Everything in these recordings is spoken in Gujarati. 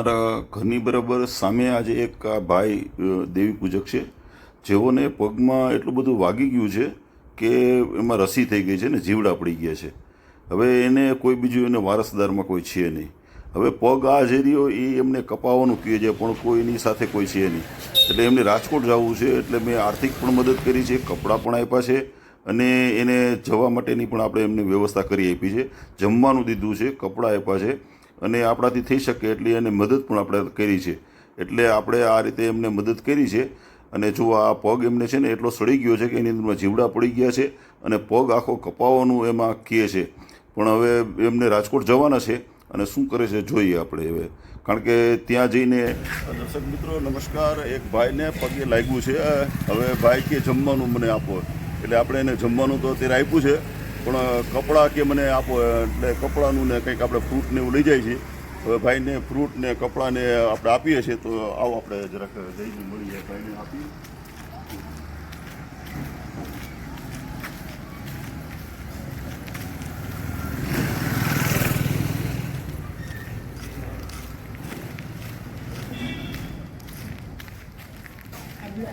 મારા ઘરની બરાબર સામે આજે એક આ ભાઈ દેવી પૂજક છે. જેઓને પગમાં એટલું બધું વાગી ગયું છે કે એમાં રસી થઈ ગઈ છે ને જીવડા પડી ગયા છે. હવે એને કોઈ બીજું એને વારસદારમાં કોઈ છે નહીં. હવે પગ આ જે રહ્યો એ એમને કપાવવાનું કહે છે, પણ કોઈની સાથે કોઈ છે નહીં. એટલે એમને રાજકોટ જવું છે, એટલે મેં આર્થિક પણ મદદ કરી છે, કપડાં પણ આપ્યા છે અને એને જવા માટેની પણ આપણે એમને વ્યવસ્થા કરી આપી છે. જમવાનું દીધું છે, કપડાં આપ્યા છે. અને આપણાથી થઈ શકે એટલી એને મદદ પણ આપણે કરી છે. એટલે આપણે આ રીતે એમને મદદ કરી છે. અને જો આ પગ એમને છે ને એટલો સડી ગયો છે કે એની અંદરમાં જીવડા પડી ગયા છે અને પગ આખો કપાવવાનું એમાં કહે છે. પણ હવે એમને રાજકોટ જવાના છે અને શું કરે છે જોઈએ આપણે હવે. કારણ કે ત્યાં જઈને દર્શક મિત્રો, નમસ્કાર. એક ભાઈને પગે લાગ્યું છે. હવે ભાઈ કે જમવાનું મને આપો. એટલે આપણે એને જમવાનું તો અત્યારે આપ્યું છે. પણ કપડાં કે મને આપો એટલે કપડાનું ને કંઈક આપણે ફ્રૂટ ને એવું લઈ જાય છે હવે ભાઈને ફ્રૂટ ને કપડાં આપણે આપીએ છીએ, તો આવો આપણે જરાક જઈને જાય ભાઈને આપીએ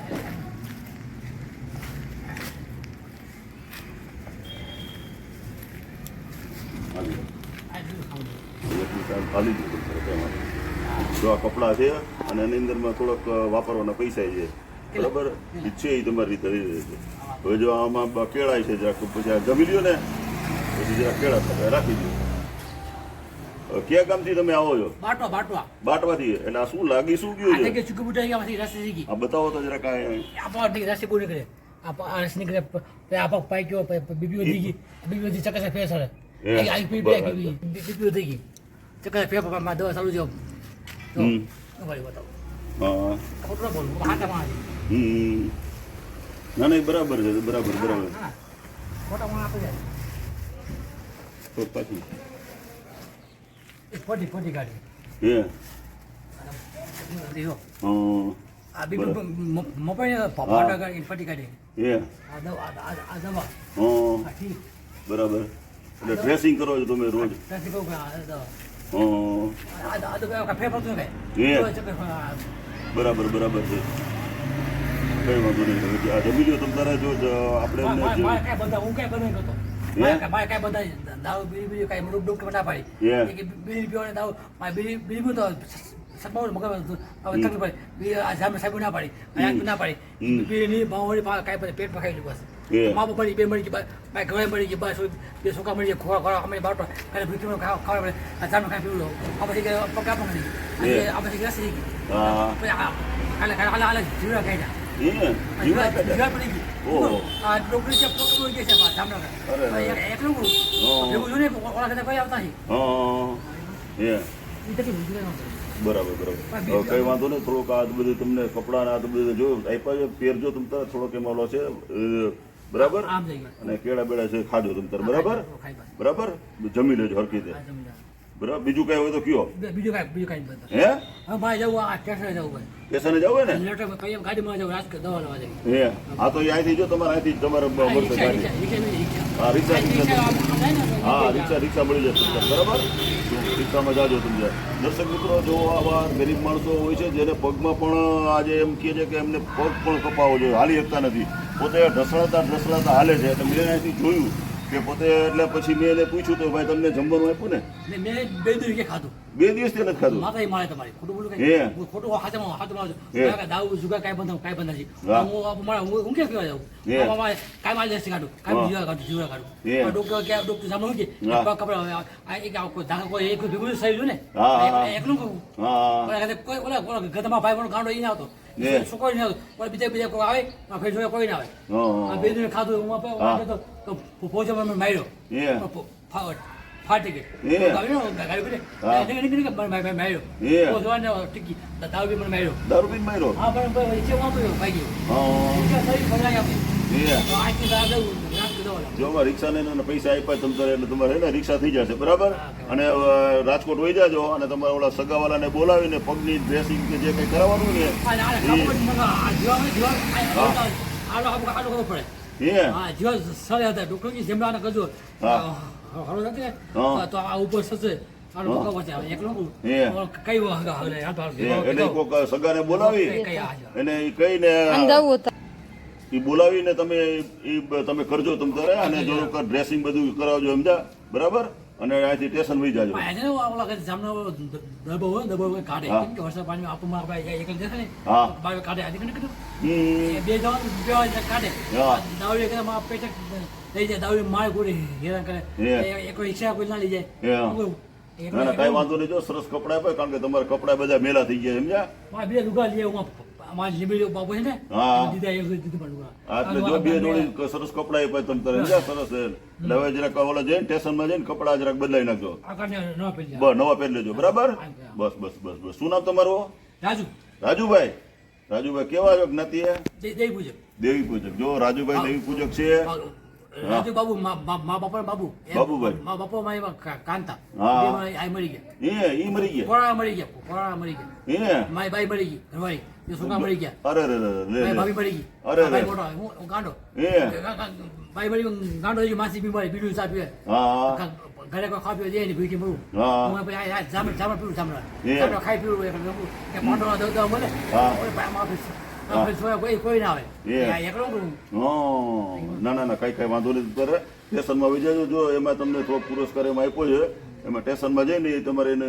હાલી. હાલી જ વાંધો નહીં. જો આ કપડાં છે અને એની અંદરમાં થોડોક વાપરવાના પૈસા છે. બરાબર? ઈચ્છે એ તમારી રીતે લઈ છે. હવે જો આમાં કેળાય છે જરાક પછી આ જમી લ્યો ને પછી જરા કેળા તમે રાખી દો કયા ગામથી તમે આવો છો? બાટવા બાટવા. બાટવાથી? એટલે આ શું લાગી શું ગયું છે? ચૂકી બુટાઈ રસ્તે થઈ આ બતાવો તો જરાક કાંઈ આ પાવા થઈ રસ્તે કોઈ નીકળે. આ રસ નીકળે પ- આ પગ પાઈ ગયો બીબી વધી ગઈ. બીબી વધી ચકસે ફેર સરે બીબી વધી ગઈ. ફેર પપ્પા દવા ચાલુ જો હમ. ભાઈ બતાવો. હા. ખોટું બોલું હાથા માં હમ. ના ના એ બરાબર છે બરાબર બરાબર. હા. ખોટા માં આપી જાય. તો પછી? ફોટી ફોટી ગાડી હે? બરાબર. એટલે ડ્રેસિંગ કરો છો તમે રોજ? હા બરાબર બરાબર છે. કઈ વાંધો નહીં આ જમી લો તમે તારે જો આપણે બધા- હું કઈ બનાવી નહીં મારે કાંઈ- બધા દારૂ, બીડી, બીડી કાંઈ મને ડોક્ટર ના પાડી. કે બીડી પીવાની દારૂ, મારે બીડી- બીડી તો સપનામાં મગજમાં હવે તકલીફ પડે. આ જામે સાહેબે ના પાડી. ના પાડી. બીડી નહીં, બાવળી, કાંઈ પેટ પકાવી લીધું બસ. હે? મા બાપ મળી, બે મળી ગઈ, બા- મારી ઘરે મળી ગઈ, બસ. બે છોકરા મળી ગયા, ખોરા- ખોરા, અમે બાટો, કાલે ભૂખીનું ખાવા- ખાવા પડે. આ જામે કાંઈ પીવું લો. આ પછી કે પગ આપવા મળી ગઈ. હે? આજે આ પછી રસી ગઈ. હા પછી આ- કાલે- કાલે- હાલે- હાલે જીવડા કાઢ્યા. હે જીવડા કાઢ્યા? જીવડા પડી ગઈ. ઓહો. આ ડોક્ટરી છે, ડોક્ટર બોલી ગયા છે બા, જામનગર. અરે, ભાઈ, અરે. એક- એકલું બોલું. ઓહો. ભેગું છું ને, ઓલા કદાચ કોઈ આવતા નહીં. હા હે ઈ તકલીફ ઊભી રહેવાનું છે. બરાબર બરાબર હવે કઈ વાંધો નહીં થોડોક આ બધું તમને કપડાં ને આ તો બધું જો આપ્યા છે પહેરજો તમ તારે થોડોક એમાં ઓલો છે અ, બરાબર. અને કેળા બેડા છે ખાજો તમે તાર બરાબર? બરાબર? જમી લેજો હરકી આ લે. બરાબર? બીજું કઈ હોય તો કયો? બીજું કઈ બીજું કઈ હે? હા ભાઈ જવું આ સ્ટેશને જવું ભાઈ. સ્ટેશને જવું ને? લેટર કઈ એમ ગાડીમાં જવું, રાજકોટ દવા લેવા જવું. હે? હા તો અહીંથી જો તમારે અહીંથી તમારે મળશે ગાડી. હા રિક્ષા રિક્ષા હા. રિક્ષા રિક્ષા. મળી જશે બરાબર? રિક્ષામાં જાજો તમે દર્શક મિત્રો જો આવા ગરીબ માણસો હોય છે જેને પગમાં પણ આજે એમ કહે છે કે એમને પગ પણ કપાવો જોઈએ. હાલી શકતા નથી. પોતે ઢસડાતા ઢસડાતા હાલે છે. એટલે મેં અહીંથી જોયું કે પોતે એટલે પછી મેં એને પૂછ્યું તો ભાઈ તમને જમવાનું આપ્યું ને? મેં બે દિવસ કે ખાધું. બે દિવસથી નથી ખાધું? માતા મારે તમારી. ખોટું બોલું કઈ ખોટું હાથમાં હાથમાં દારૂ જુગાર કાંઈ બંધ કાંઈ બંધ નથી. હું મારા હું ક્યાં કહેવા જાઉં? કાંઈ મારે દેશી કાઢું. કાંઈ હા. કાઢું જુગાર કાઢું. ડોક્ટર કે ડોક્ટર સામે કે કપડા એક આખો કોઈ એક ભેગું ગયું ને એકલું કહું. કોઈ ઓલા ઓલા ગધમાં ભાઈ પણ કાંડો ઈ ના આવતો. હે. છોકરો ઈ ના આવતો બીજા બીજા કોઈ આવે જોયા કોઈ ના આવે. બે દિન ખાધું હું આપે. તો તો મને માર્યો. ફાટી ગઈ. માર્યો. જો અમારે રિક્ષાને એને પૈસા આપ્યા તમ તારે એટલે તમારે એને રિક્ષા થઈ જશે બરાબર? અને રાજકોટ વહી જાજો અને તમારે ઓલા સગાવાલાને બોલાવીને પગની ડ્રેસિંગ કે જે કંઈ કરાવવાનું ને ને એને સગાને બોલાવી કઈ- કઈ હાજર. ઈ બોલાવીને તમે એ તમે કરજો તમ તારે અને જો ડ્રેસિંગ બધું કરાવજો સમજા? બરાબર? અને અહીંથી સ્ટેશન વહી જાજો. એ. એ- એ સરસ કપડા કારણ કે તમારા કપડા બધા મેલા થઈ ગયા સમજ્યા? મારા બે લુગડા લઈ આવું. લીંબડી બાપુ છે ને? હા. દીધા એક દીધું પણ એટલે જો બે જોડી સરસ કપડા આપ્યા તમે તારે. સમજ્યા સરસ એટલે હવે જરાક ઓલા જઈને સ્ટેશનમાં જઈને કપડા જરાક બદલાઈ નાખજો. આ કારણે ન પહેરી જાય. બસ નવા પહેરી લેજો બરાબર? બસ બસ બસ બસ. શું નામ તમારું? રાજુ. રાજુભાઈ. રાજુભાઈ કેવા છો જ્ઞાતિ દેવી પૂજક. દેવી પૂજક. જો રાજુભાઈ દેવી પૂજક છે. રાજુ બાબુ મા બાપા બાબુ. બાબુભાઈ. મા બાપા માં એવા કાંતા. હા. મરી ગયા. એ ઈ મરી ગયા. પોળા મરી ગયા મરી ગયા. એ મારી બાઈ મરી ગઈ ઘરવાળી. છોકરા મરી ગયા. અરે અરે અરે ભાભી પડી ગઈ. અરે અરે મોટો હું ગાંડો. એ. ભાઈ પડી ગાંડો ગયો, માસી બીમારી બીડું ચા પીવે. હા ઘરે કોઈ ખાવા પીવા દે ભૂખી મરું. હું ભાઈ આ- જામર જામર પીવું જામણ. એ. ખાઈ પીવું કે પાંડવો દઉં દઉં મળે હા. સોયા કોઈ કોઈ ના આવે એ. એકલો ના ના ના કઈ કઈ વાંધો નહીં કરે સ્ટેશનમાં વહી જો એમાં તમને થોડો પુરસ્કાર એમાં આપ્યો છે. એમાં સ્ટેશનમાં જઈને તમારે એને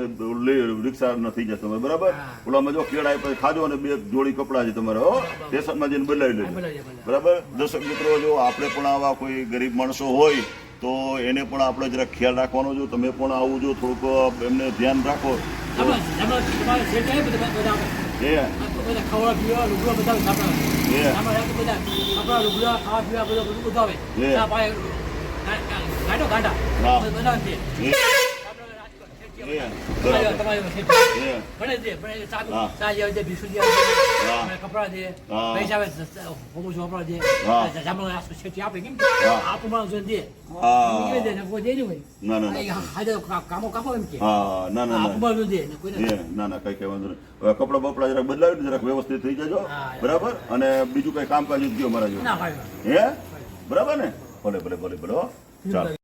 રિક્ષા નથી જશે તમારે બરાબર ઓલામાં જો કેળા આવી ખાજો અને બે જોડી કપડાં છે તમારે હો. સ્ટેશનમાં જઈને બદલાવી લેજો. બરાબર? દર્શક મિત્રો જો આપણે પણ આવા કોઈ ગરીબ માણસો હોય તો એને પણ આપણે જરા ખ્યાલ રાખવાનો જો તમે પણ આવું જો થોડુંક એમને ધ્યાન રાખો. ખાવા પીવા બધું કપડાં છે. પૈસા હોમું છું કપડાં છે. જામણ આ આપે કેમ. જોઈને દે. દે. આ હાજર કા- કામો કાપો એમ કે. હા ના ના આપણું ના. માણસ દે ને કોઈને એ ના ના કઈ કઈ વાંધો નહીં હવે કપડા બપડા જરાક બદલાવી જરાક વ્યવસ્થિત થઈ જજો. બરાબર? અને બીજું કઈ કામકાજ ગયો મારા હે? બરાબર ને? ભલે ભલે ભલે ભલે ચાલો.